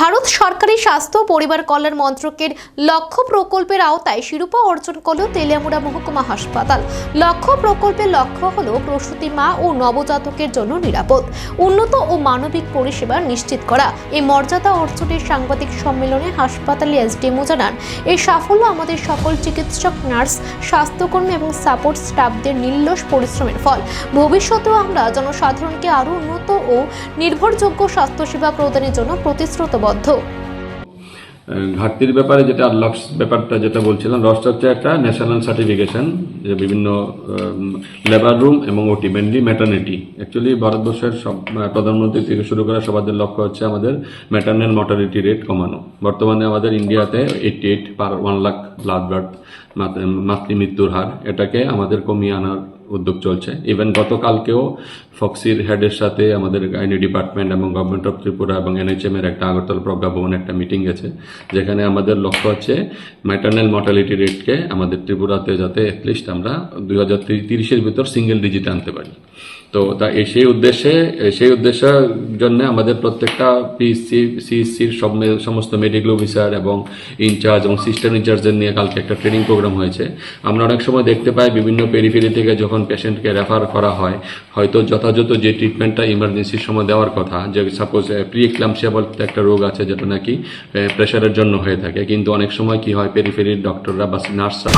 ভারত সরকারি স্বাস্থ্য পরিবার কল্যাণ মন্ত্রকের লক্ষ্য প্রকল্পের আওতায় শিরোপা অর্জন করল তেলিয়ামুড়া মহকুমা হাসপাতাল। লক্ষ্য প্রকল্পের লক্ষ্য হল প্রসূতি মা ও নবজাতকের জন্য নিরাপদ, উন্নত ও মানবিক পরিষেবা নিশ্চিত করা। এই মর্যাদা অর্জনের সাংবাদিক সম্মেলনে হাসপাতালে এসডিএমও জানান এই সাফল্য আমাদের সকল চিকিৎসক, নার্স, স্বাস্থ্যকর্মী এবং সাপোর্ট স্টাফদের নির্লস পরিশ্রমের ফল। ভবিষ্যতেও আমরা জনসাধারণকে আরও উন্নত ও নির্ভরযোগ্য স্বাস্থ্যসেবা প্রদানের জন্য প্রতিশ্রুতবদ্ধ ঘাটতির ব্যাপারে যেটা আনলক্স ব্যাপারটা যেটা বলছিলাম রসটা হচ্ছে একটা ন্যাশনাল সার্টিফিকেশন যে বিভিন্ন লেবার রুম এবং ওটি মেনলি ম্যাটার্নিটি অ্যাকচুয়ালি ভারতবর্ষের সব প্রধানমন্ত্রী থেকে শুরু করে সবাদের লক্ষ্য হচ্ছে আমাদের ম্যাটার্নাল মর্টালিটি রেট কমানো। বর্তমানে আমাদের ইন্ডিয়াতে eighty eight per one lakh blood blood মাতৃ মৃত্যুর হার। এটাকে আমাদের কমিয়ে আনার উদ্যোগ চলছে। ইভেন গতকালকেও ফক্সির হেডের সাথে আমাদের গাইনি ডিপার্টমেন্ট এবং গভর্নমেন্ট অফ ত্রিপুরা এবং এনএইচএম এর একটা আগরতলা প্রজ্ঞা ভবনে একটা মিটিং গেছে, যেখানে আমাদের লক্ষ্য হচ্ছে ম্যাটার্নাল মর্টালিটি রেটকে আমাদের ত্রিপুরাতে যাতে অ্যাটলিস্ট আমরা দুই হাজার তিরিশের ভিতর সিঙ্গেল ডিজিটে আনতে পারি। তো তা সেই উদ্দেশ্যে, সেই উদ্দেশ্যের জন্য আমাদের প্রত্যেকটা পিসি সিএসসির সব সমস্ত মেডিকেল অফিসার এবং ইনচার্জ এবং সিস্টেম ইনচার্জদের নিয়ে কালকে একটা ট্রেনিং প্রোগ্রাম হয়েছে। আমরা অনেক সময় দেখতে পাই বিভিন্ন পেরিফেরি থেকে যখন পেশেন্টকে রেফার করা হয়, হয়তো যথাযথ যে ট্রিটমেন্টটা ইমার্জেন্সির সময় দেওয়ার কথা, যে সাপোজ প্রি এক্লামসিয়া বলতে একটা রোগ আছে যেটা নাকি প্রেশারের জন্য হয়ে থাকে। কিন্তু অনেক সময় কি হয় পেরিফেরির ডক্টররা বা নার্সরা